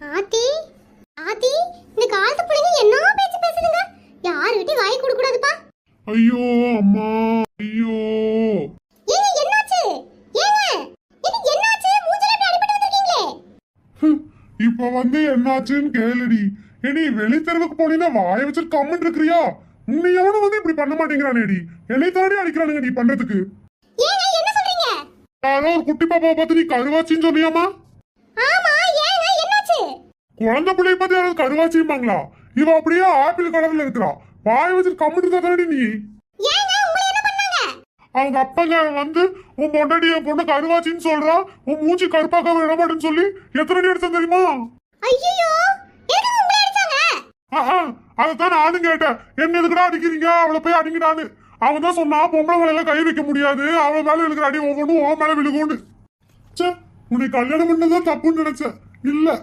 ஆத்தி ஆத்தி இந்த காலத்து பிள்ளைங்க என்ன பேச்சு பேசுதுங்க? யாருகிட்டயும் வாய் கொடுக்க கூடாதுப்பா ஐயோ அம்மா ஐயோ. ஏங்க என்னாச்சு? ஏங்க இது என்னாச்சு? மூஞ்சில இப்படி அடிபட்டு வந்திருக்கீங்களே? ஹம், இப்ப வந்து என்னாச்சுன்னு கேளுடி. ஏடி வெளித்தெருவுக்கு போனீங்கன்னா வாய வச்சு கம்மன் இருக்கிறியா? உன்னை எவனும் வந்து இப்படி பண்ண மாட்டேங்கிறானேடி. தானே அடிக்கிறானுங்க நீ பண்றதுக்கு. ஏங்க என்ன சொல்றீங்க? யாரோ ஒரு குட்டி பாப்பாவை பார்த்து நீ கருவாச்சின்னு சொன்னியாமா ஆமா குழந்தை பிள்ளைய பார்த்து யாராவது கருவாச்சிம்பாங்களா இவ அப்படியே ஆப்பிள் கலர்ல இருக்கிறா. வாய வச்சு கம்மிட்டு தானடி நீ? அவங்க அப்பங்க வந்து உன் பொண்டாடி என் பொண்ணு கருவாச்சின்னு சொல்றா. உன் மூஞ்சி கருப்பாக்க விட மாட்டேன்னு சொல்லி எத்தனை அடி அடிச்சா தெரியுமா? அதைத்தான் நானும் கேட்டேன். என்ன எதுக்குடா அடிக்கிறீங்க? அவளை போய் அடிங்கடான்னு. அவன் தான் சொன்னா பொம்பளை மேல கை வைக்க முடியாது. அவ மேல இருக்கிற அடி ஒவ்வொன்றும் உன் மேல விழுகும்னு. ச்சே உன்னை கல்யாணம் பண்ணதான் தப்புன்னு நினைச்சேன். இல்ல